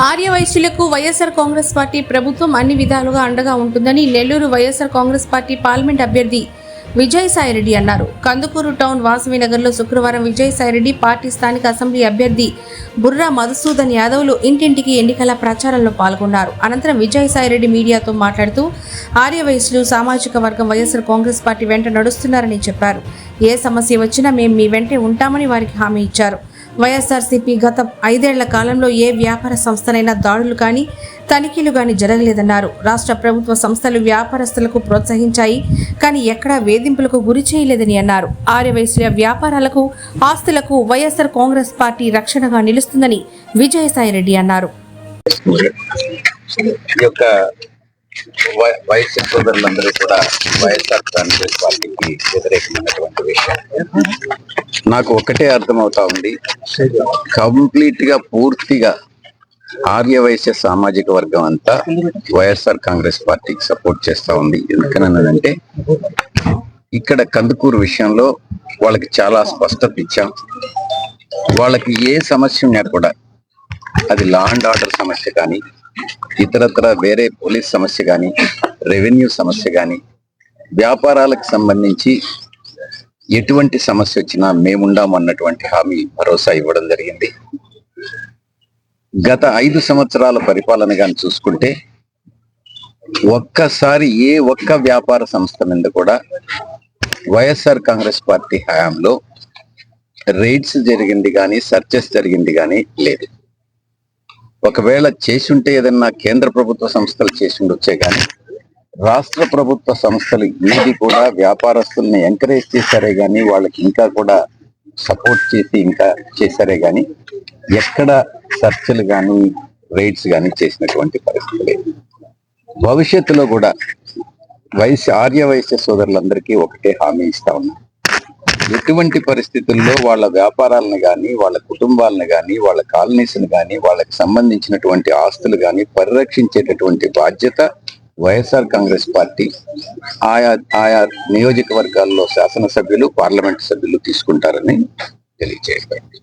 ఆర్యవైశ్యులకు YSR Congress party ప్రభుత్వం అన్ని విధాలుగా అండగా ఉంటుందని Nellore Y S R Congress party parliament అభ్యర్థి విజయసాయిరెడ్డి అన్నారు. కందుకూరు టౌన్ వాసవి నగర్లో శుక్రవారం విజయసాయిరెడ్డి పార్టీ స్థానిక అసెంబ్లీ అభ్యర్థి బుర్రా మధుసూదన్ యాదవ్లు ఇంటింటికి ఎన్నికల ప్రచారంలో పాల్గొన్నారు. అనంతరం విజయసాయిరెడ్డి మీడియాతో మాట్లాడుతూ ఆర్యవయస్సులు సామాజిక వర్గం వైఎస్ఆర్ కాంగ్రెస్ పార్టీ వెంట నడుస్తున్నారని చెప్పారు. ఏ సమస్య వచ్చినా మేము మీ వెంటే ఉంటామని వారికి హామీ ఇచ్చారు. వైఎస్ఆర్సీపీ గత ఐదేళ్ళ కాలంలో ఏ వ్యాపార సంస్థనైనా దాడులు కానీ తనిఖీలు కానీ జరగలేదన్నారు. రాష్ట్ర ప్రభుత్వ సంస్థలు వ్యాపారస్తులకు ప్రోత్సహించాయి కానీ ఎక్కడా వేధింపులకు గురి చేయలేదని అన్నారు. ఆర్యవైశ్య వ్యాపారాలకు ఆస్తులకు వైఎస్ఆర్ కాంగ్రెస్ పార్టీ రక్షణగా నిలుస్తుందని విజయసాయిరెడ్డి అన్నారు. వైఎస్ సోదరులందరూ కూడా వైఎస్ఆర్ కాంగ్రెస్ పార్టీకి వ్యతిరేకమైనటువంటి విషయం. నాకు ఒకటే అర్థమవుతా ఉంది. కంప్లీట్గా పూర్తిగా ఆర్య వైశ్య సామాజిక వర్గం అంతా వైఎస్ఆర్ కాంగ్రెస్ పార్టీకి సపోర్ట్ చేస్తా ఉంది. ఎందుకనన్నదంటే ఇక్కడ కందుకూరు విషయంలో వాళ్ళకి చాలా స్పష్టత ఇచ్చాం. వాళ్ళకి ఏ సమస్య ఉన్నా కూడా అది లా అండ్ ఆర్డర్ సమస్య కానీ ఇతరత్ర వేరే పోలీస్ సమస్య కానీ రెవెన్యూ సమస్య కానీ వ్యాపారాలకు సంబంధించి ఎటువంటి సమస్య వచ్చినా మేముండాము అన్నటువంటి హామీ భరోసా ఇవ్వడం జరిగింది. గత ఐదు సంవత్సరాల పరిపాలన కానీ చూసుకుంటే ఒక్కసారి ఏ ఒక్క వ్యాపార సంస్థ మీద కూడా Y S R Congress party హయాంలో రైడ్స్ జరిగింది కానీ సర్చెస్ జరిగింది కానీ లేదు. ఒకవేళ చేసుంటే ఏదన్నా కేంద్ర ప్రభుత్వ సంస్థలు చేసి ఉండొచ్చే కానీ రాష్ట్ర ప్రభుత్వ సంస్థలు ఏది కూడా వ్యాపారస్తుల్ని ఎంకరేజ్ చేశారే కానీ వాళ్ళకి ఇంకా కూడా సపోర్ట్ చేసి ఇంకా చేశారే కానీ ఎక్కడ చర్చలు కానీ రైడ్స్ కానీ చేసినటువంటి పరిస్థితి లేదు. భవిష్యత్తులో కూడా వయసు ఆర్య వయస్య సోదరులందరికీ ఒకటే హామీ ఇస్తా ఉన్నాం. ఎటువంటి పరిస్థితుల్లో వాళ్ళ వ్యాపారాలను కానీ వాళ్ళ కుటుంబాలను కానీ వాళ్ళ కాలనీస్ని కానీ వాళ్ళకి సంబంధించినటువంటి ఆస్తులు కానీ పరిరక్షించేటటువంటి బాధ్యత వైఎస్ఆర్ కాంగ్రెస్ పార్టీ ఆయా ఆయా నియోజకవర్గాల్లో శాసనసభ్యులు పార్లమెంట్ సభ్యులు తీసుకుంటారని తెలియజేయబడింది.